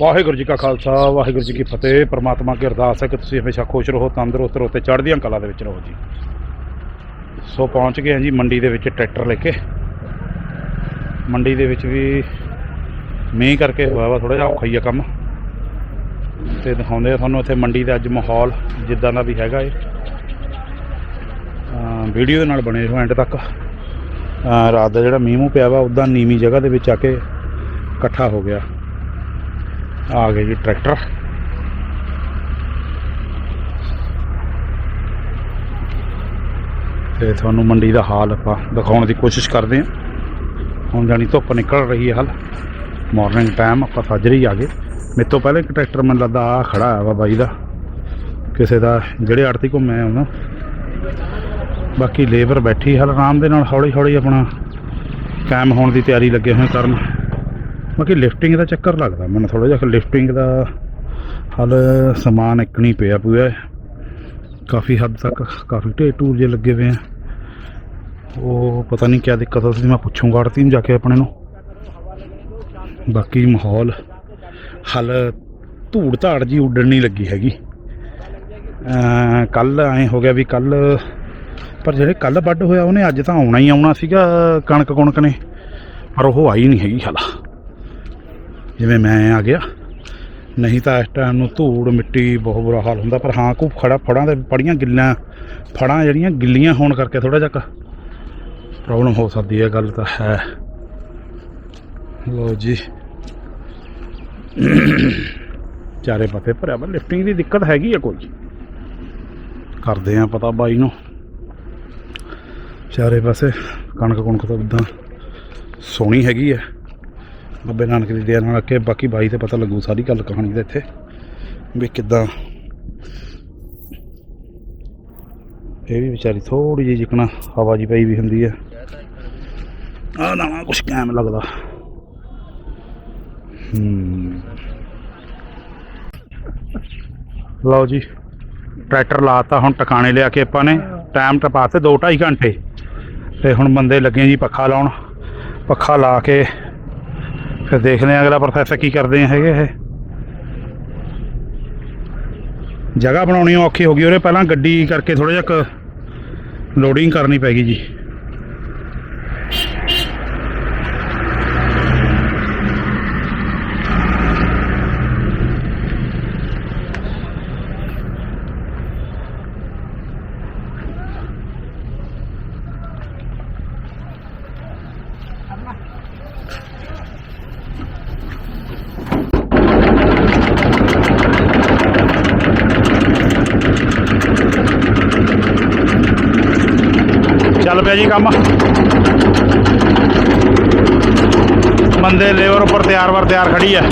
ਵਾਹਿਗੁਰੂ ਜੀ ਕਾ ਖਾਲਸਾ, ਵਾਹਿਗੁਰੂ ਜੀ ਕੀ ਫਤਿਹ। ਪ੍ਰਮਾਤਮਾ ਕੀ ਅਰਦਾਸ ਹੈ ਕਿ ਤੁਸੀਂ ਹਮੇਸ਼ਾ ਖੁਸ਼ ਰਹੋ, ਤੰਦਰੁਸਤ ਰਹੋ ਤੇ ਚੜ੍ਹਦੀਆਂ ਕਲਾ ਦੇ ਵਿੱਚ ਰਹੋ ਜੀ। ਸੋ ਪਹੁੰਚ ਗਏ ਹਾਂ ਜੀ ਮੰਡੀ ਦੇ ਵਿੱਚ ਟਰੈਕਟਰ ਲੈ ਕੇ। ਮੰਡੀ ਦੇ ਵਿੱਚ ਵੀ ਮੀਂਹ ਕਰਕੇ ਹੋਇਆ ਵਾ ਥੋੜਾ ਜਿਹਾ, ਔਖਾ ਹੀ ਆ ਕੰਮ। ਤੇ ਦਿਖਾਉਂਦੇ ਆ ਤੁਹਾਨੂੰ ਇੱਥੇ ਮੰਡੀ ਦਾ ਅੱਜ ਮਾਹੌਲ, ਜਿੱਦਾਂ ਦਾ ਵੀ ਹੈਗਾ ਏ ਵੀਡੀਓ ਦੇ ਨਾਲ ਬਣੇ ਰਹੋ ਐਂਡ ਤੱਕ। ਰਾਤ ਦਾ ਜਿਹੜਾ ਮੀਂਹ ਮੂੰਹ ਪਿਆ ਵਾ, ਉਦਾਂ ਨੀਵੀਂ ਜਗ੍ਹਾ ਦੇ ਵਿੱਚ ਆ ਕੇ ਇਕੱਠਾ ਹੋ ਗਿਆ। ਆ ਗਏ ਜੀ ਟਰੈਕਟਰ। ਤੇ ਤੁਹਾਨੂੰ ਮੰਡੀ ਦਾ ਹਾਲ ਆਪਾਂ ਦਿਖਾਉਣ ਦੀ ਕੋਸ਼ਿਸ਼ ਕਰਦੇ ਹਾਂ। ਹੁਣ ਜਾਨੀ ਧੁੱਪ ਨਿਕਲ ਰਹੀ ਹੈ ਹਾਲ। ਮਾਰਨਿੰਗ ਟਾਈਮ ਆਪਾਂ ਸਾਜਰੇ ਹੀ ਆ ਗਏ। ਮੇਰੇ ਤੋਂ ਪਹਿਲੇ ਇੱਕ ਟਰੈਕਟਰ ਮੈਨੂੰ ਲੱਗਦਾ ਆ ਖੜਾ ਆ ਵਾ ਬਾਈ ਦਾ। ਕਿਸੇ ਦਾ ਜਿਹੜੇ ਆੜਤੀ ਘੁੰਮੇ ਆਉਣਾ ਬਾਕੀ ਲੇਬਰ ਬੈਠੀ ਹਾਲ, ਆਰਾਮ ਦੇ ਨਾਲ ਹੌਲੀ ਹੌਲੀ ਆਪਣਾ ਕਾਇਮ ਹੋਣ ਦੀ ਤਿਆਰੀ ਲੱਗੇ ਹੋਏ ਕਰਨ। ਬਾਕੀ ਲਿਫਟਿੰਗ ਦਾ ਚੱਕਰ ਲੱਗਦਾ, ਮੈਨੂੰ ਥੋੜਾ ਜਿਹਾ ਲਿਫਟਿੰਗ ਦਾ ਹਲ, ਸਮਾਨ ਇੱਕਣੀ ਪਿਆ ਪਿਆ ਕਾਫੀ ਹੱਦ ਤੱਕ ਕਾਫੀ ਢੇਰ ਢੂਰ ਜੇ ਲੱਗੇ ਹੋਏ ਆ। ਉਹ ਪਤਾ ਨਹੀਂ ਕਿਆ ਦਿੱਕਤ ਆ ਸੀ ਮੈਂ ਪੁੱਛੂੰਗਾ ਆੜਤੀ ਨੂੰ ਜਾ ਕੇ ਆਪਣੇ ਨੂੰ। ਬਾਕੀ ਮਾਹੌਲ, ਹਲ ਧੂੜ ਧਾੜ ਜੀ ਉੱਡਣ ਨਹੀਂ ਲੱਗੀ ਹੈਗੀ। ਕੱਲ ਐ ਹੋ ਗਿਆ ਵੀ ਕੱਲ, ਪਰ ਜਿਹੜੇ ਕੱਲ ਵੱਢ ਹੋਇਆ ਉਹਨੇ ਅੱਜ ਤਾਂ ਆਉਣਾ ਹੀ ਆਉਣਾ ਸੀਗਾ ਕਣਕ ਕੁਣਕ ਨੇ, ਪਰ ਉਹ ਆਈ ਨਹੀਂ ਹੈਗੀ ਹਾਲਾ। ਜਿਵੇਂ ਮੈਂ ਆ ਗਿਆ। ਨਹੀਂ ਤਾਂ ਇਸ ਟਾਈਮ ਨੂੰ ਧੂੜ ਮਿੱਟੀ ਬਹੁਤ ਬੁਰਾ ਹਾਲ ਹੁੰਦਾ, ਪਰ ਹਾਂ ਕੋ ਖੜਾ ਫੜਾਂ ਦੇ ਪੜੀਆਂ ਗਿੱਲਾਂ, ਫੜਾਂ ਜਿਹੜੀਆਂ ਗਿੱਲੀਆਂ ਹੋਣ ਕਰਕੇ ਥੋੜਾ ਜਿਹਾ ਪ੍ਰੋਬਲਮ ਹੋ ਸਕਦੀ ਹੈ, ਗੱਲ ਤਾਂ ਹੈ। ਲੋ ਜੀ। ਚਾਰੇ ਪਾਸੇ ਭਰਿਆ ਪਰ ਲਿਫਟਿੰਗ ਦੀ ਦਿੱਕਤ ਹੈਗੀ ਆ ਕੋਈ? ਕਰਦੇ ਆ ਪਤਾ ਬਾਈ ਨੂੰ। ਚਾਰੇ ਪਾਸੇ ਕਣਕ ਕੁਣਕ ਤਾਂ ਉਦਾਂ ਸੋਹਣੀ ਹੈਗੀ ਆ। ਬਾਬੇ ਨਾਨਕ ਦੀ ਦਇਆ ਨਾਲ ਅੱਗੇ ਬਾਕੀ ਬਾਈ ਤੇ ਪਤਾ ਲੱਗੂ ਸਾਰੀ ਗੱਲ ਕਹਾਣੀ ਦਾ ਇੱਥੇ, ਵੀ ਕਿੱਦਾਂ। ਇਹ ਵੀ ਵਿਚਾਰੀ ਥੋੜੀ ਜਿਹੀ ਜਿਕਣਾ ਹਵਾ ਜੀ ਪਈ ਵੀ ਹੁੰਦੀ ਆ। ਆ ਨਾ ਕੁਛ ਕੈਮ ਲੱਗਦਾ। ਹੂੰ। ਲਓ ਜੀ, ਟਰੈਕਟਰ ਲਾਤਾ, ਹੁਣ ਟਿਕਾਣੇ ਲਿਆ ਕੇ ਆਪਾਂ ਨੇ। ਟਾਈਮ ਟਪਾਤੇ 2 2.5 ਘੰਟੇ। ਤੇ ਹੁਣ ਬੰਦੇ ਲੱਗੇ ਜੀ ਪੱਖਾ ਲਾਉਣ। ਪੱਖਾ ਲਾ ਕੇ ਫਿਰ ਦੇਖਦੇ ਹਾਂ ਅਗਲਾ ਪ੍ਰੋਸੈਸ ਕੀ ਕਰਦੇ ਹੈਗੇ ਇਹ। ਜਗ੍ਹਾ ਬਣਾਉਣੀ ਔਖੀ ਹੋ ਗਈ ਉਹਦੇ ਪਹਿਲਾਂ ਗੱਡੀ ਕਰਕੇ ਥੋੜਾ ਜਿਹਾ ਲੋਡਿੰਗ ਕਰਨੀ ਪੈ ਗਈ ਜੀ ਚੱਲ ਪਿਆ ਜੀ ਕੰਮ। ਬੰਦੇ ਲੇਬਰ ਉੱਪਰ ਤਿਆਰ ਵਰ ਤਿਆਰ ਖੜੀ ਹੈ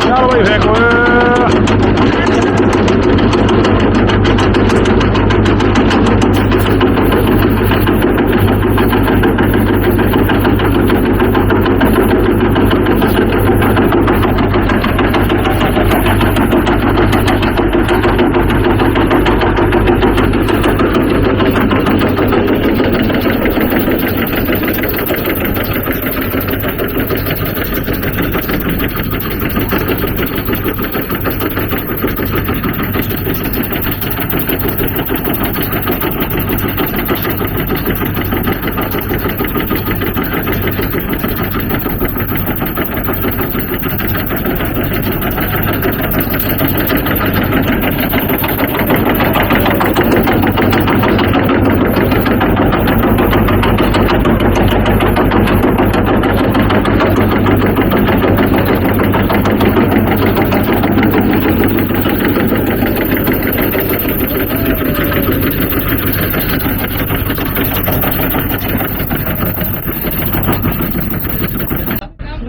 ਚੱਲ ਬਈ ਫੇਕ ਓਏ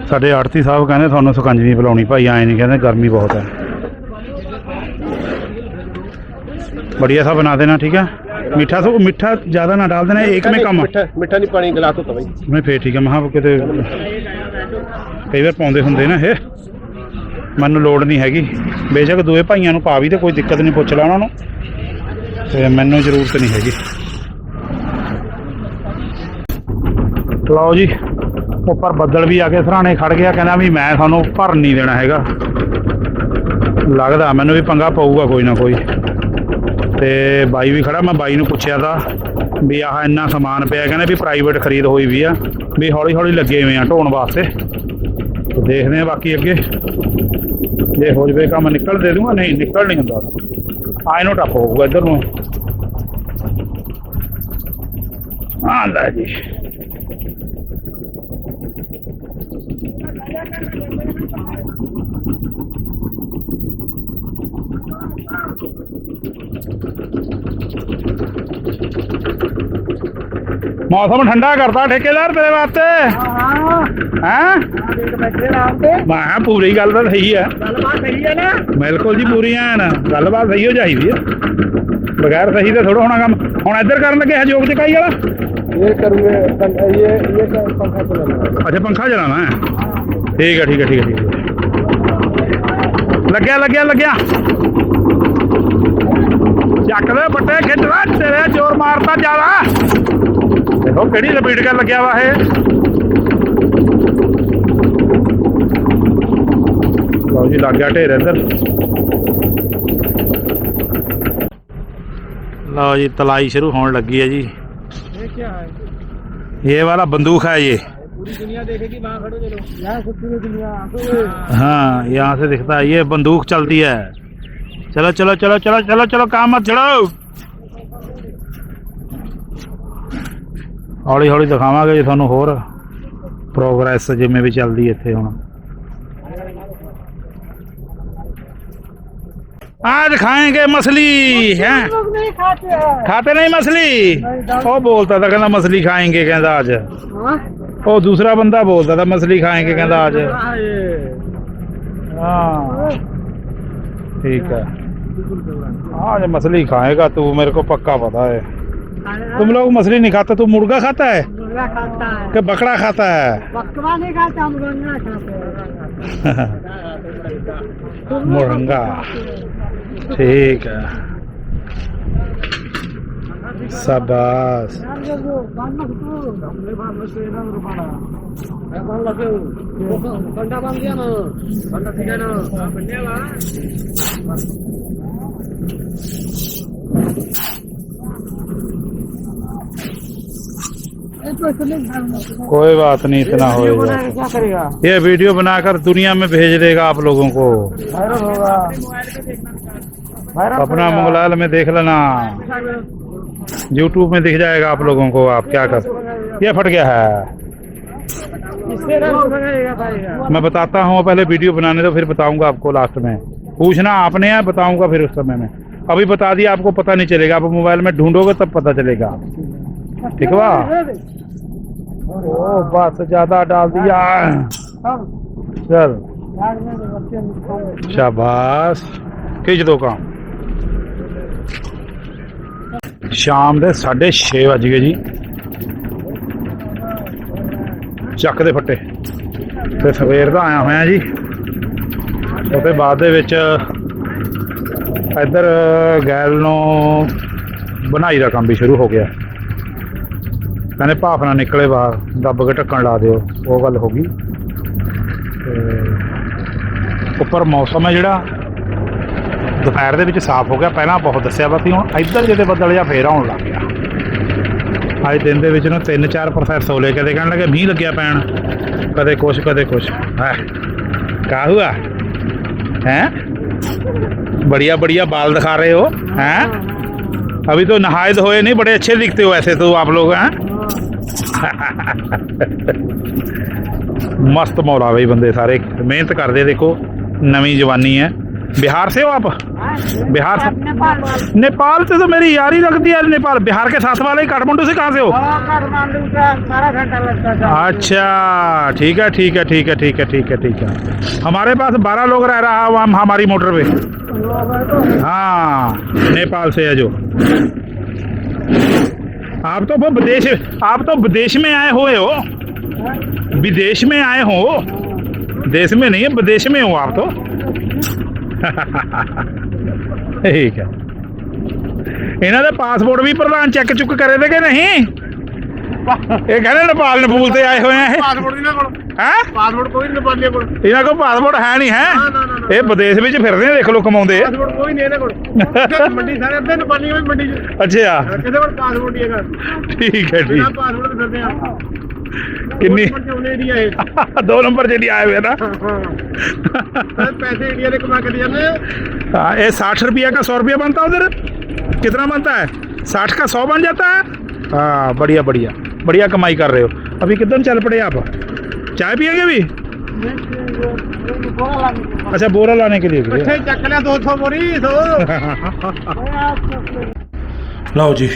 ਸਾਡੇ ਆੜਤੀ ਸਾਹਿਬ ਕਹਿੰਦੇ ਤੁਹਾਨੂੰ ਸਕੰਜਵੀ ਪਿਲਾਉਣੀ ਭਾਈ ਐਂ ਨਹੀਂ ਕਹਿੰਦੇ ਗਰਮੀ ਬਹੁਤ ਹੈ बढ़िया सा बना देना ठीक है मीठा सो मीठा ज़्यादा ना डाल देना एक में कम ਮਿੱਠਾ ਮਿੱਠਾ ਨਹੀਂ ਪਾਣੀ ਗਲਾਸ ਹੁੰਦਾ ਬਾਈ ਮੈਂ ਫੇਰ ਠੀਕ ਹੈ ਮਹਾ ਕਿਤੇ ਕਈ ਵਾਰ ਪਾਉਂਦੇ ਹੁੰਦੇ ਨਾ ਇਹ ਮੈਨੂੰ ਲੋੜ ਨਹੀਂ ਹੈਗੀ ਬੇਸ਼ੱਕ ਦੋਏ ਭਾਈਆਂ ਨੂੰ ਪਾ ਵੀ ਤੇ ਕੋਈ ਦਿੱਕਤ ਨਹੀਂ ਪੁੱਛ ਲਾ ਉਹਨਾਂ ਨੂੰ ਤੇ ਮੈਨੂੰ ਜ਼ਰੂਰਤ ਨਹੀਂ ਹੈਗੀ ਲਓ ਜੀ ਉੱਪਰ ਬੱਦਲ ਵੀ ਆ ਕੇ ਸਰਾਣੇ ਖੜ ਗਿਆ, ਕਹਿੰਦਾ ਵੀ ਮੈਂ ਤੁਹਾਨੂੰ ਭਰ ਨਹੀਂ ਦੇਣਾ ਹੈਗਾ। ਲੱਗਦਾ ਮੈਨੂੰ ਵੀ ਪੰਗਾ ਪਊਗਾ ਕੋਈ ਨਾ ਕੋਈ। ਤੇ ਬਾਈ ਵੀ ਖੜਾ, ਮੈਂ ਬਾਈ ਨੂੰ ਪੁੱਛਿਆ ਤਾਂ ਵੀ ਆਹ ਇੰਨਾ ਸਮਾਨ ਪਿਆ, ਕਹਿੰਦੇ ਵੀ ਪ੍ਰਾਈਵੇਟ ਖਰੀਦ ਹੋਈ ਵੀ ਆ, ਵੀ ਹੌਲੀ ਹੌਲੀ ਲੱਗੇ ਹੋਏ ਆ ਢੋਣ ਵਾਸਤੇ। ਦੇਖਦੇ ਆ ਬਾਕੀ ਅੱਗੇ। ਜੇ ਹੋ ਜਵੇ ਕੰਮ ਨਿਕਲ ਦੇ ਦੂੰਗਾ, ਨਹੀਂ ਨਿਕਲ ਨਹੀਂ ਹੁੰਦਾ। ਆ ਨੂੰ ਟੱਪ ਹੋਊਗਾ ਇੱਧਰ ਨੂੰ। ਆ ਲੈ ਜੀ। ਆਰਾਮ ਤੇ ਮੈਂ ਕਿਹਾ ਪੂਰੀ ਗੱਲ ਤਾਂ ਸਹੀ ਹੈ ਗੱਲਬਾਤ ਸਹੀ ਹੈ ਨਾ ਬਿਲਕੁਲ ਜੀ ਪੂਰੀ ਐਨ ਗੱਲਬਾਤ ਸਹੀ ਹੋ ਚਾਹੀਦੀ ਹੈ ਬਗੈਰ ਸਹੀ ਤੇ ਥੋੜਾ ਹੋਣਾ ਕੰਮ ਹੁਣ ਇੱਧਰ ਕਰਨ ਲੱਗੇ ਹਜੋਗ ਚਕਾਈ ਵਾਲਾ ये करूँगे ये ये पंखा चलाना ਅੱਛਾ ਪੰਖਾ ਚਲਾਣਾ ਹੈ ਠੀਕ ਹੈ ਠੀਕ ਹੈ ਠੀਕ ਹੈ ਠੀਕ ਹੈ ਲੱਗਿਆ ਲੱਗਿਆ ਲੱਗਿਆ ਚੱਕ ਦੇ ਬੱਟੇ ਖਿੱਚਦਾ ਤੇਰੇ ਜ਼ੋਰ ਮਾਰਦਾ ਜ਼ਿਆਦਾ ਦੇਖੋ ਕਿਹੜੀ ਸਪੀਡ ਕਰ ਲੱਗਿਆ ਵਾ ਇਹ ਲਓ ਜੀ ਲੱਗ ਗਿਆ ਢੇਰ ਇੱਧਰ ਲਓ ਜੀ ਤਲਾਈ ਸ਼ੁਰੂ ਹੋਣ ਲੱਗੀ ਹੈ ਜੀ ये क्या है ਇਹ ਵਾਲਾ ਬੰਦੂਕ ਹੈ ਇਹ पूरी दुनिया देखेगी वहाँ खड़ो चलो यहाँ कुछ नहीं दुनिया आंखों हाँ यहाँ से दिखता है ये बंदूक चलती है चलो चलो चलो चलो चलो चलो काम मत छड़ो ਹੌਲੀ ਹੌਲੀ ਦਿਖਾਵਾਂਗੇ ਜੀ ਤੁਹਾਨੂੰ ਹੋਰ ਪ੍ਰੋਗਰੈਸ ਜਿਵੇਂ ਵੀ ਚੱਲਦੀ ਇੱਥੇ ਹੁਣ आज खाएंगे मछली हैं लोग नहीं खाते हैं खाते नहीं मछली वो बोलता था कहना मछली खाएंगे कहता आज हाँ? वो दूसरा बंदा बोलता था मछली खाएंगे कहता आज हाँ, ये हाँ ठीक है आज मछली खाएगा तू मेरे को पक्का पता है तुम लोग मछली नहीं खाते तू मुर्गा खाता है मुर्गा खाता है कि बकरा खाता है बकरा नहीं खाता हम मुर्गा खाते हैं मुर्गा ठीक है शाबाश ठंडा बन गया ना ठंडा ठीक है ना बनने कोई बात नहीं, इतना करेगा ये वीडियो बनाकर दुनिया में भेज देगा आप लोगों को। अपना मोबाइल में देख लेना। यूट्यूब में दिख जाएगा आप लोगों को, आप क्या कर ये फट गया है। मैं बताता हूँ, पहले वीडियो बनाने दो, फिर बताऊँगा आपको लास्ट में। पूछना आपने है बताऊँगा फिर उस समय में? अभी बता दिया, आपको पता नहीं चलेगा। आप मोबाइल में ढूंढोगे तब पता चलेगा। ठीक बा ओ बस ज्यादा डाल दिया चल शाबाश खिंच दो काम ਸ਼ਾਮ ਦੇ 6:30 ਵੱਜ ਗਏ ਜੀ ਚੱਕ ਦੇ ਫੱਟੇ ਤੇ ਸਵੇਰ ਦਾ ਆਇਆ ਹੋਇਆ ਜੀ ਉਹਦੇ ਬਾਅਦ ਦੇ ਵਿੱਚ ਇੱਧਰ ਗੈਲ ਨੂੰ ਬਣਾਈ ਦਾ ਕੰਮ ਵੀ ਸ਼ੁਰੂ ਹੋ ਗਿਆ ਕਹਿੰਦੇ ਭਾਫ ਨਾ ਨਿਕਲੇ ਬਾਹਰ ਦੱਬ ਕੇ ਢੱਕਣ ਲਾ ਦਿਓ ਉਹ ਗੱਲ ਹੋ ਗਈ ਤੇ ਉੱਪਰ ਮੌਸਮ ਹੈ ਜਿਹੜਾ ਦੁਪਹਿਰ ਦੇ ਵਿੱਚ ਸਾਫ਼ ਹੋ ਗਿਆ ਪਹਿਲਾਂ ਬਹੁਤ ਦੱਸਿਆ ਵਾ ਸੀ ਹੁਣ ਇੱਧਰ ਜਿਹਦੇ ਬੱਦਲ ਜਿਹਾ ਫੇਰ ਆਉਣ ਲੱਗ ਗਿਆ ਅੱਜ ਦਿਨ ਦੇ ਵਿੱਚ ਨੂੰ 3-4% ਹੋਲੇ ਕਦੇ ਕਹਿਣ ਲੱਗੇ ਮੀਂਹ ਲੱਗਿਆ ਪੈਣ ਕਦੇ ਕੁਛ ਕਦੇ ਕੁਛ ਹੈ ਕਾ ਹੁਆ ਹੈ बढ़िया बढ़िया बाल दिखा रहे हो हैं अभी तो नहाए धोए नहीं बड़े अच्छे दिखते हो ऐसे तो आप लोग हैं मस्त मौला भाई बंदे सारे। मेहनत करते देखो नवी जवानी है। बिहार से हो आप? बिहार से? नेपाल नेपाल से तो मेरी यारी लगती है नेपाल। बिहार के साथ वाले काठमांडू से कहाँ से हो? था अच्छा ठीक है ठीक है ठीक है ठीक है ठीक है ठीक है। हमारे पास बारह लोग रह रहा है हम हमारी मोटर पे। हाँ नेपाल से है जो। आप तो वो विदेश आप तो विदेश में आए हुए हो विदेश में आए हो देश में नहीं है विदेश में हो आप तो ਠੀਕ ਹੈ ਇਹਨਾਂ ਦੇ ਪਾਸਪੋਰਟ ਵੀ ਪ੍ਰਧਾਨ ਚੈੱਕ ਚੁੱਕ ਕਰੇ ਤੇ ਕਿ ਨਹੀਂ ਇਹ ਕਹਿੰਦੇ ਨੇਪਾਲ ਨਪੂਲ ਤੇ ਆਏ ਹੋਏ ਆ ਇਹ ਪਾਸਪੋਰਟ ਨਹੀਂ ਨਾ ਕੋਲ ਹੈ ਪਾਸਪੋਰਟ ਕੋਈ ਨਹੀਂ ਨੇਪਾਲੀਆਂ ਕੋਲ ਇਹਨਾਂ ਕੋਲ ਪਾਸਪੋਰਟ ਹੈ ਨਹੀਂ ਹੈ ਨਾ, ਨਾ, ਨਾ, ਨਾ। ਇਹ ਵਿਦੇਸ਼ ਵਿੱਚ ਫਿਰਦੇ ਆ ਦੇਖ ਲਓ ਕਮਾਉਂਦੇ ਆ ਪਾਸਪੋਰਟ ਕੋਈ ਨਹੀਂ ਇਹਨਾਂ ਕੋਲ ਮੰਡੀ ਸਾਰੇ ਅੱਧੇ ਨੇਪਾਲੀਆਂ ਵੀ ਮੰਡੀ ਚ ਅੱਛਾ ਕਿਸੇ ਕੋਲ ਪਾਸਪੋਰਟ ਨਹੀਂ ਹੈਗਾ ਠੀਕ ਹੈ ਬਿਨਾਂ ਠੀਕ ਪਾਸਪੋਰਟ ਦੇ ਫਿਰਦੇ ਆ ਕਿੰਨੀ ਨੰਬਰ ਚ ਉਹਨੇ ਏਰੀਆ ਇਹ ਦੋ ਨੰਬਰ ਜਿਹੜੀ ਆਏ ਹੋਏ ਨਾ ਹਾਂ ਪੈਸੇ ਇੰਡੀਆ ਦੇ ਕਮਾ ਕੇ ਦੇ ਜਾਂਦੇ ਆ हाँ ये साठ रुपया का सौ रुपया बनता है उधर कितना बनता है साठ का सौ बन जाता है हाँ बढ़िया बढ़िया बढ़िया कमाई कर रहे हो अभी किधर चल पड़े आप चाय पियेंगे भी अच्छा बोरा लाने के लिए भी ਇੱਥੇ ਚੱਕ ਲਿਆ 200 ਬੋਰੀ 100 ਲਓ ਜੀ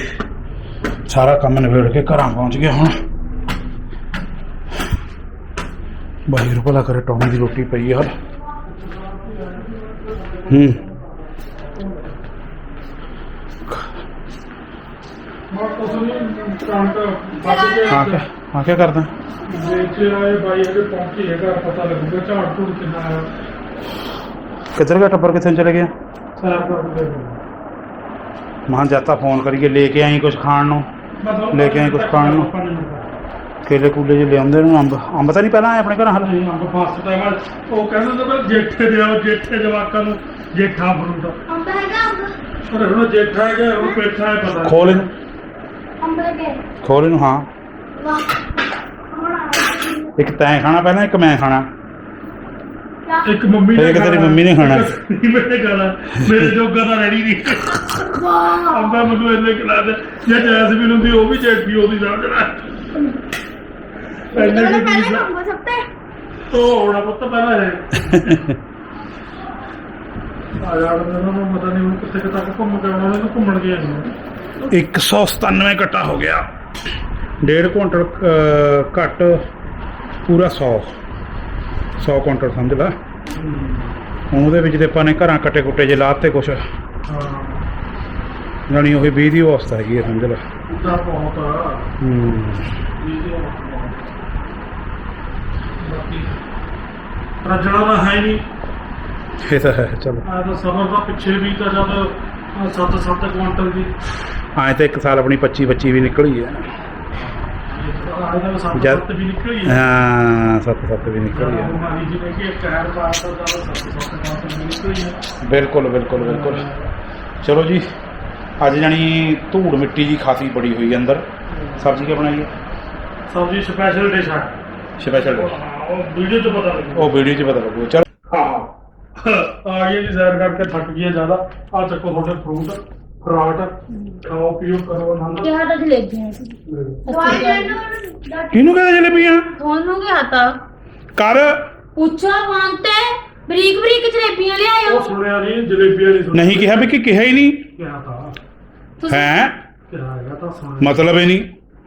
ਸਾਰਾ ਕੰਮ ਨਿਬੇੜ ਕੇ ਘਰਾਂ ਪਹੁੰਚ ਗਿਆ ਹੁਣ ਵਾਹਿਗੁਰੂ ਭਲਾ ਕਰੇ ਟੌਮੀ ਦੀ ਰੋਟੀ ਪਈ ਯਾਰ ਹੂੰ ਹਾਂ ਕਿਆ ਹਾਂ ਕੀ ਕਰਦਾ? ਕਿੱਧਰ ਗਿਆ ਟੱਬਰ? ਕਿੱਥੇ ਚਲੇ ਗਿਆ? ਮਾਂ ਜਾਤਾ ਫੋਨ ਕਰੀਏ ਲੈ ਕੇ ਆਈ ਕੁਝ ਖਾਣ ਨੂੰ? ਲੈ ਕੇ ਆਏ ਕੁਛ ਖਾਣ ਨੂੰ। ਕੇਲੇ ਕੂਲੇ ਜੇ ਲਿਆਉਂਦੇ ਨੂੰ ਅੰਬ ਅੰਬ ਤਾਂ ਨਹੀਂ ਪਹਿਲਾਂ ਆਏ ਆਪਣੇ ਘਰ? ਹਲ ਨਹੀਂ ਅੰਬ ਫਸਟ ਟਾਈਮ ਉਹ ਕਹਿੰਦੇ ਨੇ ਵੀ ਜੇਠੇ ਦੇ ਆਓ ਜੇਠੇ ਜਵਾਕਾਂ ਨੂੰ ਜੇਠਾ ਫਰੂਟ। ਅੰਬ ਹੈਗਾ ਪਰ ਹੁਣ ਜੇਠਾ ਹੈ ਕਿ ਹੁਣ ਪੇਠਾ ਹੈ ਪਤਾ ਨਹੀਂ। ਖੋਲ ਇਹਨੂੰ। ਅੰਬ ਲੱਗੇ ਖੋਲ ਇਹਨੂੰ ਹਾਂ। ਵਾਹ ਇੱਕ ਤੈਂ ਖਾਣਾ ਪਹਿਲਾਂ ਇੱਕ ਮੈਂ ਖਾਣਾ। ਇੱਕ ਮੰਮੀ ਇੱਕ ਤੇਰੀ। ਮੰਮੀ ਨੇ ਖਾਣਾ। ਮੇਰੇ ਖਾਣਾ। ਮੇਰੇ ਜੋਗਾ ਤਾਂ ਰੈਡੀ ਨਹੀਂ। ਵਾਹ। ਅੰਬਾ ਮੈਨੂੰ ਇੰਨੇ ਖਿਲਾ ਦੇ। ਜੇ ਜੈਸਮੀਨ ਹੁੰਦੀ ਉਹ ਵੀ ਜੇਠੀ ਉਹਦੀ ਸਮਝਣਾ ਇੰਨੇ ਪਹਿਲੇ ਦੀ ਪਹਿਲੇ ਚੀਜ਼ ਅੰਬ ਸੱਤੇ ਉਹ ਹੋਣਾ ਪੁੱਤ ਪਹਿਲਾਂ ਹੈ ਆ ਯਾਰ ਮੈਨੂੰ ਨਾ ਪਤਾ ਨਹੀਂ ਉਹ ਕਿੱਥੇ ਕੁ ਤੱਕ ਘੁੰਮ ਕੇ ਆਉਣਾ ਉਹਨੂੰ ਘੁੰਮਣ ਗਿਆ ਨਹੀਂ 197 ਘਟਾ ਹੋ ਗਿਆ। ਡੇਢ ਕੁਇੰਟਲ ਘੱਟ ਪੂਰਾ 100 100 ਕੁਇੰਟਲ ਸਮਝ ਲਾ। ਹੁਣ ਉਹਦੇ ਵਿੱਚ ਤੇ ਆਪਾਂ ਨੇ ਘਰਾਂ ਕੱਟੇ ਕੁੱਟੇ ਜੇ ਲਾਤੇ ਕੁਛ। ਹਾਂ। ਜਾਣੀ ਉਹੀ 20 ਦੀ ਅਵਸਥਾ ਹੈਗੀ ਹੈ ਸਮਝ ਲਾ। ਉਹਦਾ ਬਹੁਤ ਆ। ਹੂੰ। ਬਾਕੀ ਰੱਜਣਾ ਤਾਂ ਹੈ ਨਹੀਂ। ਇਹ ਤਾਂ ਹੈ ਚਲੋ। ਆ ਤਾਂ ਸਬਰ ਦਾ ਪਿੱਛੇ ਵੀ ਤਾਂ ਜਦ 7-7 ਕੁਇੰਟਲ ਦੀ। ਐਂ ਤੇ ਇੱਕ ਸਾਲ ਆਪਣੀ 25 25 ਵੀ ਨਿਕਲੀ ਹੈ ਆਹ ਜਦ- ਸੱਤ ਵੀ ਨਿਕਲੀ ਹੈ ਹਾਂ। 7 7 ਵੀ ਨਿਕਲੀ ਹੈ ਬਿਮਾਰੀ ਜਿਵੇਂ ਕਿ ਇੱਕ ਹੈਰ ਬਾਤ ਤਾਂ ਜਦ 7-7 ਕੁਇੰਟਲ ਵੀ ਨਿਕਲੀ ਹੈ ਬਿਲਕੁਲ ਬਿਲਕੁਲ ਬਿਲਕੁਲ। ਚਲੋ ਜੀ ਅੱਜ ਜਾਣੀ ਧੂੜ ਮਿੱਟੀ ਜੀ ਖਾਸੀ ਬੜੀ ਹੋਈ ਹੈ ਅੰਦਰ ਸਬਜ਼ੀ ਕੀ ਬਣਾਈ ਹੈ? ਸਬਜ਼ੀ ਸਪੈਸ਼ਲ ਡਿਸ਼ ਹੈ ਸਪੈਸ਼ਲ ਉਹ ਵੀਡੀਓ 'ਚ ਪਤਾ ਲੱਗੂ। ਉਹ ਵੀਡੀਓ 'ਚ ਪਤਾ ਲੱਗੂ। ਚਲ। ਆ ਗਏ ਜੀ ਸੈਰ ਕਰਕੇ ਥੱਕ ਗਏ ਜ਼ਿਆਦਾ। ਆ ਚੱਕੋ ਤੁਹਾਡੇ ਫਰੂਟ ਫਰਾਟ ਖਾਓ ਪੀਓ ਕਰੋ ਆਨੰਦ। ਕਿਹਾ ਤਾਂ ਜਲੇਬੀਆਂ ਸੀ। ਕਿਹਨੂੰ ਕਹਿੰਦੇ ਜਲੇਬੀਆਂ? ਤੁਹਾਨੂੰ ਕੀ ਹਤਾ ਕਰ। ਪੁੱਛੋ ਮੰਨਤੇ ਬਰੀਕ ਬਰੀਕ ਜਲੇਬੀਆਂ ਲਿਆਇਓ। ਉਹ ਸੁਣਿਆ ਨਹੀਂ ਜਲੇਬੀਆਂ ਨਹੀਂ ਸੁਣਿਆ। ਨਹੀਂ ਕਿਹਾ ਵੀ ਕਿ ਕਿਹਾ ਹੀ ਨਹੀਂ। ਕਿਹਾ ਤਾਂ। ਤੁਸੀਂ ਹੈ? ਕਿਹਾ ਹੈਗਾ ਤਾਂ ਸੁਣਿਆ। ਮਤਲਬ ਹੀ ਨਹੀਂ।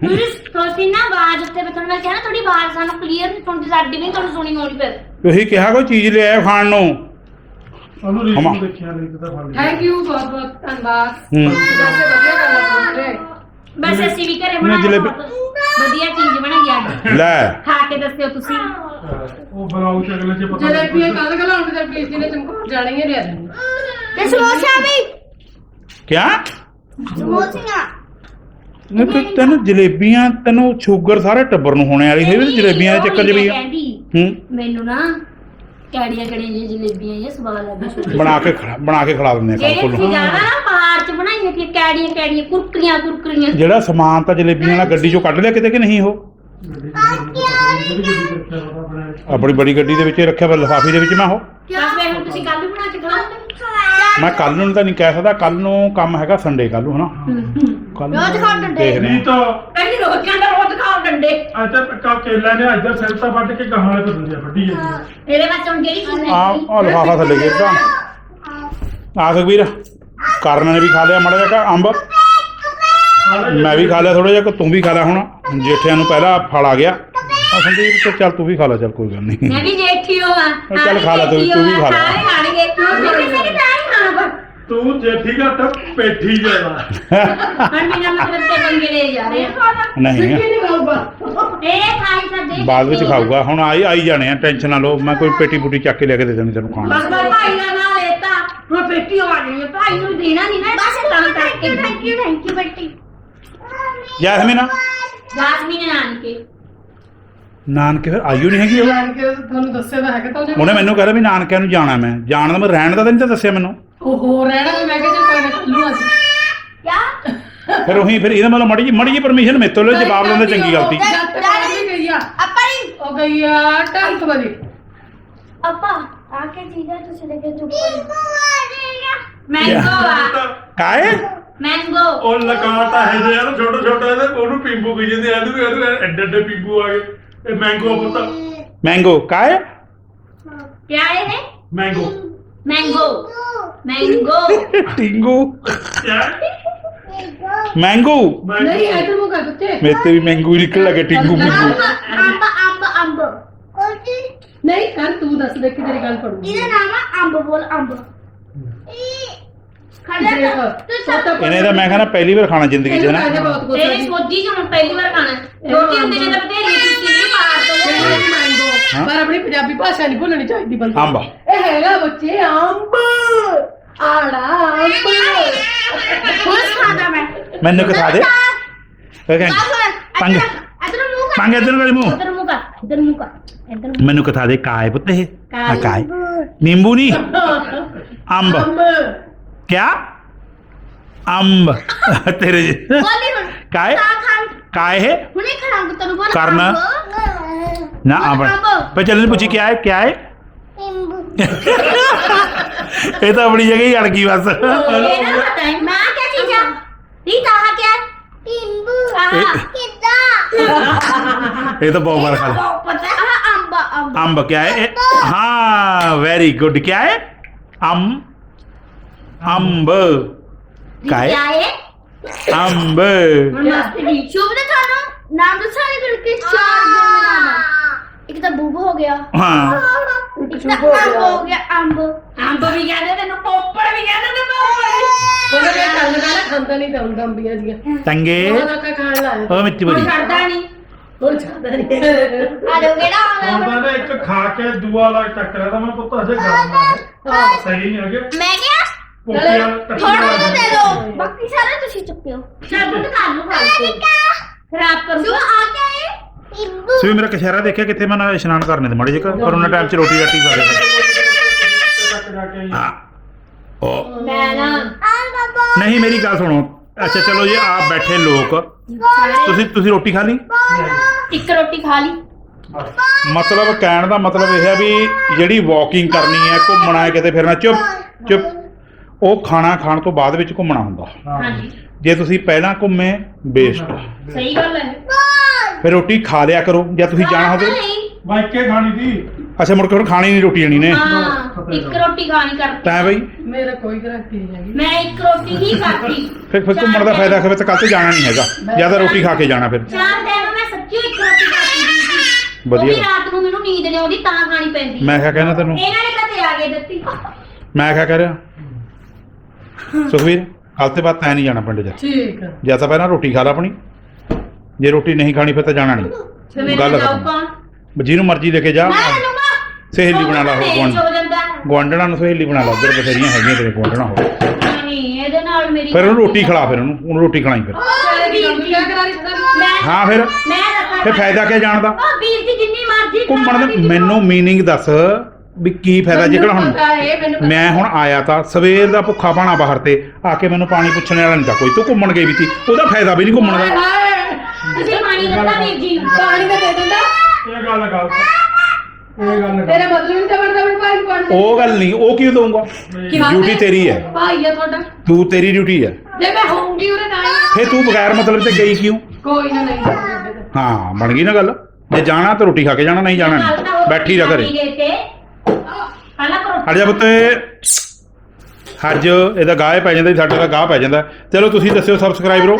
ਤੁਸੀਂ ਤੁਸੀਂ ਨਾ ਆਵਾਜ਼ ਉੱਤੇ ਬਤਨ ਨਾਲ ਕਿਹਾ ਨਾ ਤੁਹਾਡੀ ਆਵਾਜ਼ ਸਾਨੂੰ ਕਲੀਅਰ ਨਹੀਂ ਸੁਣਦੀ ਸਾਡੀ ਵੀ ਤੁਹਾਨੂੰ ਸੁਣੀ ਹੋਣੀ ਫਿਰ। ਤੁਸੀਂ ਕਿਹਾ ਕੋਈ ਚੀਜ਼ ਲਿਆਇਆ ਖਾਣ ਨੂੰ। ਉਹਨੂੰ ਹਮਾ। ਰੀਸ ਦੇਖਿਆ ਨਹੀਂ ਤਾਂ ਫੜ ਲਿਆ। ਥੈਂਕ ਯੂ ਬਹੁਤ ਬਹੁਤ ਧੰਨਵਾਦ। ਹੂੰ। ਵੈਸੇ ਵਧੀਆ ਗੱਲ ਹੈ ਤੁਹਾਡੇ। ਬਸ ਅਸੀਂ ਵੀ ਘਰੇ ਨਹੀਂ, ਬਣਾਇਆ ਜਲੇਬੀ- ਬਹੁਤ ਵਧੀਆ ਚੀਜ਼ ਬਣਾਈ ਅੱਜ ਲੈ। ਖਾ ਕੇ ਦੱਸਿਓ ਤੁਸੀਂ। ਉਹ ਬਣਾਉ ਚ ਅਗਲੇ ਚ ਪਤਾ ਜਲੇਬੀਆਂ ਕੱਲ ਕੱਲ ਹੁਣ ਤੇ ਪੀਸ ਜੀ ਨੇ ਚਮਕੌਰ ਜਾਣੀ ਹੈ ਲਿਆ ਦੇਣੀ ਤੇ ਸਮੋਸਾ ਵੀ। ਕਿਆ? ਸਮੋਸੀਆਂ। ਨਹੀਂ ਤੇ ਤੈਨੂੰ ਜਲੇਬੀਆਂ ਤੈਨੂੰ ਸ਼ੂਗਰ ਸਾਰੇ ਟੱਬਰ ਨੂੰ ਹੋਣੇ ਵਾਲੀ ਹੋਈ ਵੀ ਜਲੇਬੀਆਂ ਦੇ ਚੱਕਰ 'ਚ ਵੀ ਆ। ਕਹਿੰਦੀ ਹੂੰ। ਮੈਨੂੰ ਨਾ ਕੈੜੀਆਂ ਕੈੜੀਆਂ ਜਿਹੀਆਂ ਜਲੇਬੀਆਂ ਇਹ ਸਵਾਦ ਲੱਗਦੀ ਬਣਾ ਕੇ ਖਿਲਾ- ਬਣਾ ਕੇ ਖਿਲਾ ਦਿੰਦੇ ਆ ਜਿਹੜੇ ਕੱਲ। ਤੁਸੀਂ ਕੋਲ ਜਾਣਾ ਨਾ ਬਾਹਰ ਚ ਬਣਾਈਆਂ ਕਿ ਕੈੜੀਆਂ ਕੈੜੀਆਂ ਕੁਰਕਰੀਆਂ ਕੁਰਕਰੀਆਂ। ਜਿਹੜਾ ਸਮਾਨ ਤਾਂ ਜਲੇਬੀਆਂ ਵਾਲਾ ਗੱਡੀ 'ਚੋਂ ਕੱਢ ਲਿਆ ਕਿਤੇ ਕਿ ਨਹੀਂ ਉਹ? ਆਪਣੀ। ਬੜੀ ਗੱਡੀ ਦੇ ਵਿੱਚ ਹੀ ਰੱਖਿਆ ਵਾ ਲਿਫਾਫੇ ਦੇ ਵਿੱਚ ਮੈਂ ਉਹ? ਬਸ ਵੇ ਹੁਣ ਤੁਸੀਂ ਕੱਲ ਵੀ ਬਣਾ ਕੇ ਖਾਓਗੇ ਮੈਂ ਕੱਲ ਨੂੰ ਤਾਂ ਨਹੀਂ ਕਹਿ ਸਕਦਾ ਕੱਲ ਨੂੰ ਕੰਮ ਹੈਗਾ ਸੰਡੇ ਕੱਲ ਨੂੰ ਹਨਾ? ਕੱਲ ਰੋਜ਼ ਖਾਣ ਡੰਡੇ। ਨਹੀਂ ਹਾਂ। ਤਾਂ ਕਹਿੰਦੀ ਰੋਜ਼ ਕਹਿੰਦਾ ਰੋਜ਼ ਖਾਓ ਡੰਡੇ। ਅੱਜ ਕਾ ਕੇਲਾ ਨੇ ਇੱਧਰ ਸੈਂਟਾ ਵੱਢ ਕੇ ਗਾਹਾਂ ਵਾਲੇ ਬੰਦੇ ਵੱਢੀ ਜਾਂਦੀ ਇਹਦੇ ਵਿੱਚ ਹੁਣ ਕਿਹੜੀ ਚੀਜ਼ ਆ ਆ ਲਿਫਾਫਾ ਥੱਲੇ ਗਿਰਦਾ ਆ ਸੁਖਵੀਰ ਕਰਨ ਨੇ ਵੀ ਖਾ ਲਿਆ ਮਾੜਾ ਜਿਹਾ ਅੰਬ। ਮੈਂ ਵੀ ਖਾ ਲਿਆ ਥੋੜਾ ਜਿਹਾ ਕਿ ਤੂੰ ਵੀ ਖਾ ਲਿਆ ਹੁਣ। ਜੇਠਿਆਂ ਨੂੰ ਪਹਿਲਾ ਫਲ ਆ ਗਿਆ। ਆ ਸੰਦੀਪ ਤੇ ਚੱਲ ਤੂੰ ਵੀ ਖਾ ਲੈ ਚੱਲ ਕੋਈ ਗੱਲ ਨਹੀਂ। ਮੈਂ ਵੀ ਜੇਠੀ ਹੋ ਆ ਚੱਲ ਖਾ ਲੈ ਤੂੰ- ਤੂੰ ਵੀ ਖਾ ਲੈ। ਸਾਰੇ ਖਾਣਗੇ ਮੈਂ ਕਿਸੇ ਨੇ ਤਾਂ ਨਹੀਂ ਖਾਣਾ ਪਰ ਤੂੰ ਜੇਠੀ ਘੱਟ ਪੇਠੀ ਜ਼ਿਆਦਾ ਹੁਣ ਬਿਨਾਂ ਮਤਲਬ ਤੇ ਬੰਗੇ ਲੈ ਜਾ ਰਹੇ ਆ ਨਹੀਂ ਇਹ ਖਾਈ ਸਕਦੇ ਬਾਅਦ ਵਿੱਚ ਖਾਊਗਾ ਹੁਣ ਆਈ ਆਈ ਜਾਣੇ ਆ ਟੈਨਸ਼ਨ ਨਾ ਲਓ ਮੈਂ ਕੋਈ ਪੇਟੀ ਪੂਟੀ ਚੱਕ ਕੇ ਲੈ ਕੇ ਦੇ ਦੇਣੀ ਤੈਨੂੰ ਖਾਣ ਨੂੰ। ਬਸ ਬਸ ਭਾਈ ਦਾ ਨਾਮ ਲੈਤਾ ਹੁਣ ਪੇਟੀ ਆ ਗਈ ਹੈ ਭਾਈ ਨੂੰ ਦੇਣਾ ਨਹੀਂ ਨਾ ਬਸ ਤਾਂ ਕਰਕੇ ਥੈਂਕ ਯੂ ਥੈਂਕ ਯੂ ਬੇਟੀ ਜੈਸਮੀਨ ਜਾਸਮੀਨ ਨਾਨਕੇ ਨਾਨਕੇ ਫਿਰ ਆਈਓ ਨਹੀਂ ਹੈਗੀ ਉਹ? ਜਾਣ ਕੇ ਤੁਹਾਨੂੰ ਦੱਸਿਆ ਤਾਂ ਹੈਗਾ ਤਾਂ ਉਹਨੇ ਉਹਨੇ ਮੈਨੂੰ ਕਹਿੰਦਾ ਵੀ ਨਾਨਕਿਆਂ ਨੂੰ ਜਾਣਾ ਮੈਂ। ਜਾਣ ਦਾ ਮੈਂ ਰਹਿਣ ਦਾ ਤਾਂ ਨਹੀਂ ਤਾਂ ਦੱਸਿਆ ਮੈਨੂੰ। ਉਹ ਹੋਰ ਰਹਿਣਾ ਵੀ ਮੈਂ ਕਿਹਾ ਚੱਲ ਕੋਈ ਨਾ ਕੱਲੂ ਅਸੀਂ ਕਿਆ ਫਿਰ ਉਹੀ ਫਿਰ ਇਹਦਾ ਮਤਲਬ ਮੜੀ ਜੀ ਮੜੀ ਜੀ ਪਰਮਿਸ਼ਨ ਮੇਤੋਂ ਲੈ ਜਵਾਬ ਲੈਂਦਾ ਚੰਗੀ ਗਲਤੀ ਤੱਕ ਨਹੀਂ ਗਈ ਆ ਆਪਾਂ ਨਹੀਂ ਉਹ ਗਈ ਆ 10th ਵਜੇ। ਆਪਾਂ ਆ ਕੇ ਚੀਜ਼ਾਂ ਤੁਸੀਂ ਲੈ ਕੇ ਚੁੱਪ ਮੈਂਗੋ ਆ ਕਾਏ? ਮੈਂਗੋ। ਉਹ ਲਗਾਤਾ ਹੈ ਜੇ ਯਾਰ ਛੋਟੇ ਛੋਟੇ ਇਹਦੇ ਉਹਨੂੰ ਪੀਂਬੂ ਕਹੀ ਜਾਂਦੇ ਇਹਨੂੰ ਇਹਨੂੰ ਐਡੇ ਐਡੇ ਪੀਂਬੂ ਆ ਗਏ। ਇਹ ਮੈਂਗੋ ਪੁੱਤ ਮੈਂਗੋ ਕਾਏ ਕਿਆ ਹੈ ਇਹ ਮੈਂਗੋ ਮੈਂਗੋ ਮੈਂਗੋ ਟਿੰਗੂ ਕਿਆ? ਮੈਂਗੋ ਨਹੀਂ ਇੱਧਰ ਮੁਕਾ ਬੱਚੇ ਮੇਰੇ ਤੇ ਵੀ ਮੈਂਗੋ ਹੀ ਨਿਕਲ ਲੱਗੇ ਟਿੰਗੂ ਅੰਬ ਪਿੰਗੂ ਅੰਬ ਅੰਬ ਅੰਬ ਨਹੀਂ ਕਰ ਤੂੰ ਦੱਸ ਦੇ ਕਿ ਤੇਰੀ ਗੱਲ ਪੜੂਗੀ ਇਹਦਾ ਨਾਮ ਆ ਅੰਬ ਬੋਲ ਅੰਬ। ਖੜਾ ਦੇਖ, ਤੂੰ ਸਭ ਤੋਂ ਇਹਨੇ ਤਾਂ ਮੈਂ ਕਹਿੰਦਾ ਪਹਿਲੀ ਵਾਰ ਖਾਣਾ ਜ਼ਿੰਦਗੀ 'ਚ ਨਾ। ਕਹਿੰਦੇ ਬਹੁਤ ਕੁਛ ਤੇਰੇ ਸੋਜੀ ਚ ਹੁਣ ਪਹਿਲੀ ਵਾਰ ਖਾਣਾ ਰੋਟੀ ਹੁੰਦੀ ਜਦੋਂ ਬਥੇਰੀ ਤੁਸੀਂ ਨਹੀਂ ਮਾਰ ਦੋ ਮੈਂਗੋ ਪਰ ਆਪਣੀ ਪੰਜਾਬੀ ਭਾਸ਼ਾ ਨਹੀਂ ਭੁੱਲਣੀ ਚਾਹੀਦੀ ਬੰਦੇ ਅੰਬ ਇਹ ਹੈਗਾ ਬੱਚੇ ਅੰਬ ਆੜਾ ਅੰਬ ਹੁਣ ਖਾਦਾ ਮੈਂ ਮੈਨੂੰ ਕਿਥਾ ਦੇ ਇਹ ਕਹਿੰਦਾ, ਪੰਗ ਇਧਰ ਮੂੰਹ ਕਰ ਪੰਗ ਇਧਰ ਮੇਰੇ ਮੂੰਹ ਇਧਰ ਮੂੰਹ ਕਰ ਇਧਰ ਮੂੰਹ ਕਰ ਇਧਰ ਮੈਨੂੰ ਕਿਥਾ ਦੇ ਕਾਏ ਪੁੱਤ ਇਹ ਆ ਕਾਏ। ਕਾਏ ਨਿੰਬੂ ਨਹੀਂ ਅੰਬ ਅੰਬ ਕਿਆ ਅੰਬ ਤੇਰੇ ਜਿਹੇ। ਬੋਲੀ ਹੁਣ ਕਾਏ ਖਾ ਖਾ ਕਾਏ ਹੈ ਹੁਣੇ ਖੜਾਂਗ ਤੈਨੂੰ ਬੋਲ ਕਰਨਾ। ਅੰਬ। ਨਾ ਅੰਬ ਅੰਬ। ਪਰ ਚੱਲ ਪੁੱਛੀ ਕਿਆ ਹੈ ਕਿਆ ਹੈ ਇਹ ਤਾਂ ਆਪਣੀ ਜਗ੍ਹਾ ਹੀ ਅੜ ਗਈ ਬਸ ਇਹ ਨਾ ਪਤਾ ਹੈ ਮਾਂ ਕੀ ਚੀਜ਼ ਆ ਰੀਤਾ ਆ क्या नींबू आहा कितना ਇਹ ਤਾਂ ਬਹੁਤ ਵਾਰ ਖਾ ਲਿਆ पता है आहा अंब अंब अंब क्या है ए- हाँ वेरी गुड क्या है अम अंब क्या है क्या है अंब ਹੁਣ ਮਸਤ ਜੀ ਸ਼ੁਭ ਦੇ ਤੁਹਾਨੂੰ ਨਾਮ ਦੱਸਾਂਗੇ ਕਰਕੇ ਚਾਰ ਦਿਨ ਨਾਮ ਇੱਕ ਤਾਂ ਬੂਬ ਹੋ ਗਿਆ हाँ ਇੱਕ ਤਾਂ ਅੰਬ ਹੋ ਗਿਆ ਅੰਬ ਅੰਬ ਵੀ ਕਹਿੰਦੇ ਤੈਨੂੰ ਪੋਪੜ ਵੀ ਕਹਿੰਦੇ ਤੇ ਪੋਪੜ ਉਹਨੇ ਕਿਹਾ ਕੰਨ ਪਹਿਲਾਂ ਖਾਂਦਾ ਨਹੀਂ ਤਾਂ ਹੁੰਦਾ ਅੰਬੀਆਂ ਜੀਆਂ तंगे ਉਹਨਾਂ ਦਾ ਖਾਣ ਲਾਇਆ ओ मिट्टी ਹੁਣ बड़ी ਛੱਡਦਾ ਨਹੀਂ ਹੁਣ ਛੱਡਦਾ ਨਹੀਂ ਆ ਜਾਓ ਕਿਹੜਾ ਆਉਂਦਾ ਆਉਂਦਾ ਨਾ ਇੱਕ ਖਾ ਕੇ ਦੂਆ ਲਾ ਚੱਕ ਰਿਹਾ ਤਾਂ ਮੈਂ ਪੁੱਤ ਅਜੇ ਗਰਮ ਆ ਸਹੀ ਨਹੀਂ ਹੈਗੇ ਮੈਂ ਕਿਹਾ ਕੋਪੀਆਂ ਥੋੜਾ ਜਿਹਾ ਦੇ ਦਿਓ। ਬਾਕੀ ਸਾਰੇ ਤੁਸੀਂ ਚੁੱਕਿਓ ਚੱਲ ਬੁੱਤ ਕਰ ਲਓ ਖਾਲ ਖਰਾਬ ਕਰ। ਦੋ ਆ ਕੇ ਆਏ। ਸੋ ਮੇਰਾ ਕਸ਼ਹਿਰਾ ਦੇਖਿਆ ਕਿੱਥੇ? ਮੈਂ ਨਾ ਇਸ਼ਨਾਨ ਕਰਨੇ ਤੇ ਮਾੜੇ ਜਿਹਾ ਪਰ ਉਹਨਾਂ ਟਾਈਮ ਚ ਰੋਟੀ ਰਾਟੀ ਖਾ ਲਿਆ ਹਾਂ। ਉਹ। ਮੈਂ ਨਾ ਨਹੀਂ ਮੇਰੀ ਗੱਲ ਸੁਣੋ। ਅੱਛਾ ਚਲੋ ਜੀ ਆਪ ਬੈਠੇ ਲੋਕ। ਤੁਸੀਂ ਤੁਸੀਂ ਰੋਟੀ ਖਾ ਲਈ? ਇੱਕ ਰੋਟੀ ਖਾ ਲਈ। ਮਤਲਬ ਕਹਿਣ ਦਾ ਮਤਲਬ ਇਹ ਹੈ ਵੀ ਜਿਹੜੀ ਵਾਕਿੰਗ ਕਰਨੀ ਹੈ ਘੁੰਮਣਾ ਹੈ ਕਿਤੇ ਫਿਰਨਾ ਚੁੱਪ ਚੁੱਪ। ਉਹ ਖਾਣਾ ਖਾਣ ਤੋਂ ਬਾਅਦ ਵਿੱਚ ਘੁੰਮਣਾ ਹੁੰਦਾ। ਹਾਂਜੀ। ਜੇ ਤੁਸੀਂ ਪਹਿਲਾਂ ਘੁੰਮੇ ਬੇਸਟ ਸਹੀ ਗੱਲ ਹੈ। ਫਿਰ ਰੋਟੀ ਖਾ ਲਿਆ ਕਰੋ ਜਾਂ ਤੁਸੀਂ ਜਾਣਾ ਹੋਵੇ। ਨਹੀਂ। ਬਾਈਕੇ ਖਾਣੀ ਦੀ ਅੱਛਾ ਮੁੜ ਕੇ ਹੁਣ ਖਾਣੀ ਨਹੀਂ ਰੋਟੀ ਜਾਣੀ ਨੇ। ਹਾਂ ਇੱਕ ਰੋਟੀ ਖਾਣੀ ਕਰਤੀ। ਤਾਂ ਬਈ। ਮੇਰਾ ਕੋਈ ਗਰੰਟੀ ਨਹੀਂ ਹੈਗੀ। ਮੈਂ ਇੱਕ ਰੋਟੀ ਹੀ ਖਾਤੀ ਫਿਰ ਫਿਰ ਘੁੰਮਣ ਦਾ ਫਾਇਦਾ ਖਵੇ ਤਾਂ ਕੱਲ ਤੇ ਜਾਣਾ ਨਹੀਂ ਹੈਗਾ। ਜ਼ਿਆਦਾ ਰੋਟੀ ਖਾ ਕੇ ਜਾਣਾ ਫਿਰ। ਚਾਰ ਦਿਨ ਮੈਂ ਸੱਚੀ ਇੱਕ ਰੋਟੀ ਖਾਤੀ ਸੀ। ਵਧੀਆ। ਰਾਤ ਨੂੰ ਮੈਨੂੰ ਨੀਂਦ ਨਹੀਂ ਆਉਂਦੀ ਤਾਂ ਖਾਣੀ ਪੈਂਦੀ। ਮੈਂ ਕਿਆ ਕਹਿਣਾ ਤੈਨੂੰ? ਇਹਨਾਂ ਨੇ ਕਦੇ ਆ ਕੇ ਦਿੱਤੀ। ਮੈਂ ਕਹਿ ਰਿਹਾ? ਸੁਖਵੀਰ ਕੱਲ ਤੇ ਬਾਅਦ ਤੈਂ ਨਹੀਂ ਜਾਣਾ ਪਿੰਡ 'ਚ ਠੀਕ ਆ। ਜਾਂ ਤਾਂ ਪਹਿਲਾਂ ਰੋਟੀ ਖਾ ਲੈ ਆਪਣੀ। ਜੇ ਰੋਟੀ ਨਹੀਂ ਖਾਣੀ ਫਿਰ ਤਾਂ ਜਾਣਾ ਨਹੀਂ। ਗੱਲ ਖਤਮ। ਜਿਹਨੂੰ ਮਰਜ਼ੀ ਲੈ ਕੇ ਜਾ। ਮੈਂ ਲੂੰਗਾ ਸਹੇਲੀ ਬਣਾ ਲਾ ਹੋਰ ਗੁਆਂਢ। ਗੁਆਂਢਣਾ ਨੂੰ ਸਹੇਲੀ ਬਣਾ ਲਾ। ਉਧਰ ਬਥੇਰੀਆਂ ਹੈਗੀਆਂ ਤੇਰੇ ਗੁਆਂਢਣਾ ਹੋ ਨਹੀਂ ਇਹਦੇ ਨਾਲ ਮੇਰੀ ਫਿਰ ਉਹਨੂੰ ਰੋਟੀ ਖਿਲਾ ਫਿਰ ਉਹਨੂੰ। ਉਹਨੂੰ ਰੋਟੀ ਖਿਲਾਈ ਫਿਰ। ਕਿਆ ਹਾਂ ਫਿਰ। ਫਿਰ ਫਾਇਦਾ ਕੀ ਜਾਣ ਦਾ? ਉਹ ਵੀਰ ਜੀ ਜਿੰਨੀ ਮਰਜ਼ੀ ਘੁੰਮਣ ਦੇ ਮੈਨੂੰ ਮੀਨਿੰਗ ਦੱਸ। ਵੀ ਕੀ ਫਾਇਦਾ ਜਿਹੜਾ ਹੁਣ ਮੈਂ ਹੁਣ ਆਇਆ ਤਾਂ ਸਵੇਰ ਦਾ ਭੁੱਖਾ ਪਾਣਾ ਬਾਹਰ ਤੇ ਆ ਕੇ ਮੈਨੂੰ ਪਾਣੀ ਪੁੱਛਣ ਵਾਲਾ ਨਹੀਂ ਤਾਂ ਕੋਈ ਤੂੰ ਘੁੰਮਣ ਗਈ ਵੀ ਸੀ ਉਹਦਾ ਫਾਇਦਾ ਵੀ ਨਹੀਂ ਘੁੰਮਣ ਦਾ। ਹਾਏ ਤੁਸੀਂ ਪਾਣੀ ਦਿੱਤਾ ਵੀਰ ਜੀ ਨੂੰ ਪਾਣੀ ਤਾਂ ਦੇ ਦਿੰਦਾ। ਇਹ ਗੱਲ ਗਲਤ ਇਹ ਗੱਲ ਗਲਤ ਤੇਰਾ ਮਤਲਬ ਨਹੀਂ ਤਾਂ ਬਣਦਾ ਵੀ ਭਾਈ ਪਾਣੀ ਉਹ ਗੱਲ ਨਹੀਂ ਉਹ ਕਿਉਂ ਦਊਂਗਾ? ਡਿਊਟੀ ਤੇਰੀ ਹੈ। ਭਾਈ ਆ ਤੁਹਾਡਾ। ਤੂੰ ਤੇਰੀ ਡਿਊਟੀ ਹੈ। ਜੇ ਮੈਂ ਹੋਊਂਗੀ ਉਹਦੇ ਨਾਲ ਹੀ। ਫੇ ਤੂੰ ਬਗੈਰ ਮਤਲਬ ਤੇ ਗਈ ਕਿਉਂ? ਕੋਈ ਨਾ ਨਹੀਂ। ਜਾਊਂਗਾ ਹਾਂ ਬਣ ਗਈ ਨਾ ਗੱਲ। ਜੇ ਜਾਣਾ ਤਾਂ ਰੋਟੀ ਖਾ ਕੇ ਜਾਣਾ ਨਹੀਂ ਜਾਣਾ ਤਾਂ ਬੈਠੀ ਰਹਿ ਘਰੇ। ਤੇ। ਪਹਿਲਾਂ ਕਰੋ। ਹਟ ਜਾ ਪੁੱਤੇ। ਹੱਜ ਇਹਦਾ ਗਾਹ ਪੈ ਜਾਂਦਾ ਜੀ, ਸਾਡੇ ਦਾ ਗਾਹ ਪੈ ਜਾਂਦਾ। ਚਲੋ ਤੁਸੀਂ ਦੱਸਿਓ ਸਬਸਕ੍ਰਾਈਬਰੋ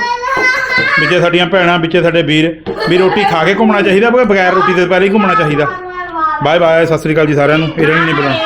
ਵਿੱਚੇ ਸਾਡੀਆਂ ਭੈਣਾਂ ਵਿੱਚੇ ਸਾਡੇ ਵੀਰ। ਵੀ ਰੋਟੀ ਖਾ ਕੇ ਘੁੰਮਣਾ ਚਾਹੀਦਾ ਬਗੈਰ ਰੋਟੀ ਦੇ ਪਹਿਲਾਂ ਹੀ ਘੁੰਮਣਾ ਚਾਹੀਦਾ। ਬਾਏ ਬਾਏ ਸਤਿ ਸ੍ਰੀ ਅਕਾਲ ਜੀ ਸਾਰਿਆਂ ਨੂੰ। ਇਹਨਾਂ ਨੇ ਨਹੀਂ ਬੁਲਾਉਣਾ